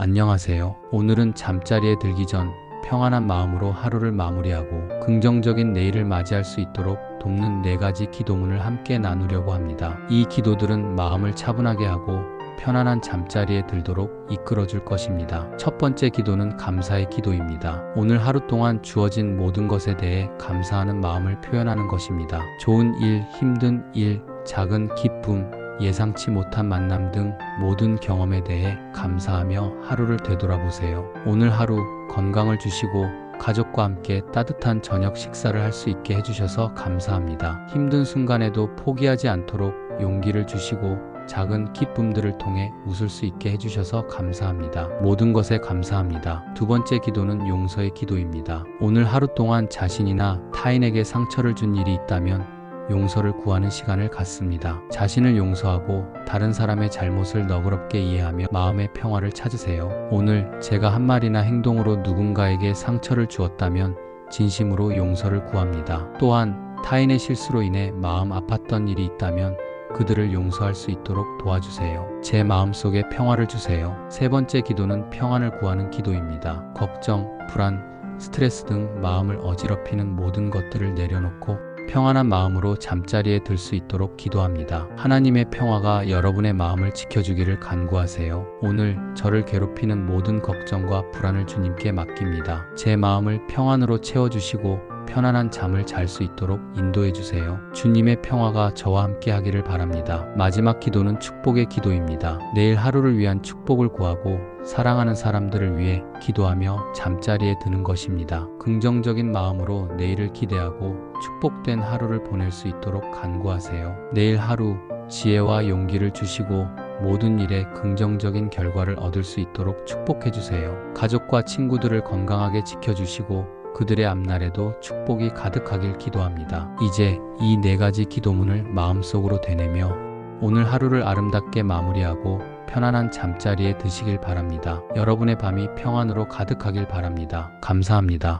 안녕하세요. 오늘은 잠자리에 들기 전 평안한 마음으로 하루를 마무리하고 긍정적인 내일을 맞이할 수 있도록 돕는 네 가지 기도문을 함께 나누려고 합니다. 이 기도들은 마음을 차분하게 하고 편안한 잠자리에 들도록 이끌어 줄 것입니다. 첫 번째 기도는 감사의 기도입니다. 오늘 하루 동안 주어진 모든 것에 대해 감사하는 마음을 표현하는 것입니다. 좋은 일, 힘든 일, 작은 기쁨, 예상치 못한 만남 등 모든 경험에 대해 감사하며 하루를 되돌아보세요. 오늘 하루 건강을 주시고 가족과 함께 따뜻한 저녁 식사를 할 수 있게 해주셔서 감사합니다. 힘든 순간에도 포기하지 않도록 용기를 주시고 작은 기쁨들을 통해 웃을 수 있게 해주셔서 감사합니다. 모든 것에 감사합니다. 두 번째 기도는 용서의 기도입니다. 오늘 하루 동안 자신이나 타인에게 상처를 준 일이 있다면 용서를 구하는 시간을 갖습니다. 자신을 용서하고 다른 사람의 잘못을 너그럽게 이해하며 마음의 평화를 찾으세요. 오늘 제가 한 말이나 행동으로 누군가에게 상처를 주었다면 진심으로 용서를 구합니다. 또한 타인의 실수로 인해 마음 아팠던 일이 있다면 그들을 용서할 수 있도록 도와주세요. 제 마음속에 평화를 주세요. 세 번째 기도는 평안을 구하는 기도입니다. 걱정, 불안, 스트레스 등 마음을 어지럽히는 모든 것들을 내려놓고 평안한 마음으로 잠자리에 들 수 있도록 기도합니다. 하나님의 평화가 여러분의 마음을 지켜주기를 간구하세요. 오늘 저를 괴롭히는 모든 걱정과 불안을 주님께 맡깁니다. 제 마음을 평안으로 채워주시고 편안한 잠을 잘 수 있도록 인도해 주세요. 주님의 평화가 저와 함께 하기를 바랍니다. 마지막 기도는 축복의 기도입니다. 내일 하루를 위한 축복을 구하고 사랑하는 사람들을 위해 기도하며 잠자리에 드는 것입니다. 긍정적인 마음으로 내일을 기대하고 축복된 하루를 보낼 수 있도록 간구하세요. 내일 하루 지혜와 용기를 주시고 모든 일에 긍정적인 결과를 얻을 수 있도록 축복해 주세요. 가족과 친구들을 건강하게 지켜주시고 그들의 앞날에도 축복이 가득하길 기도합니다. 이제 이 네 가지 기도문을 마음속으로 되뇌며 오늘 하루를 아름답게 마무리하고 편안한 잠자리에 드시길 바랍니다. 여러분의 밤이 평안으로 가득하길 바랍니다. 감사합니다.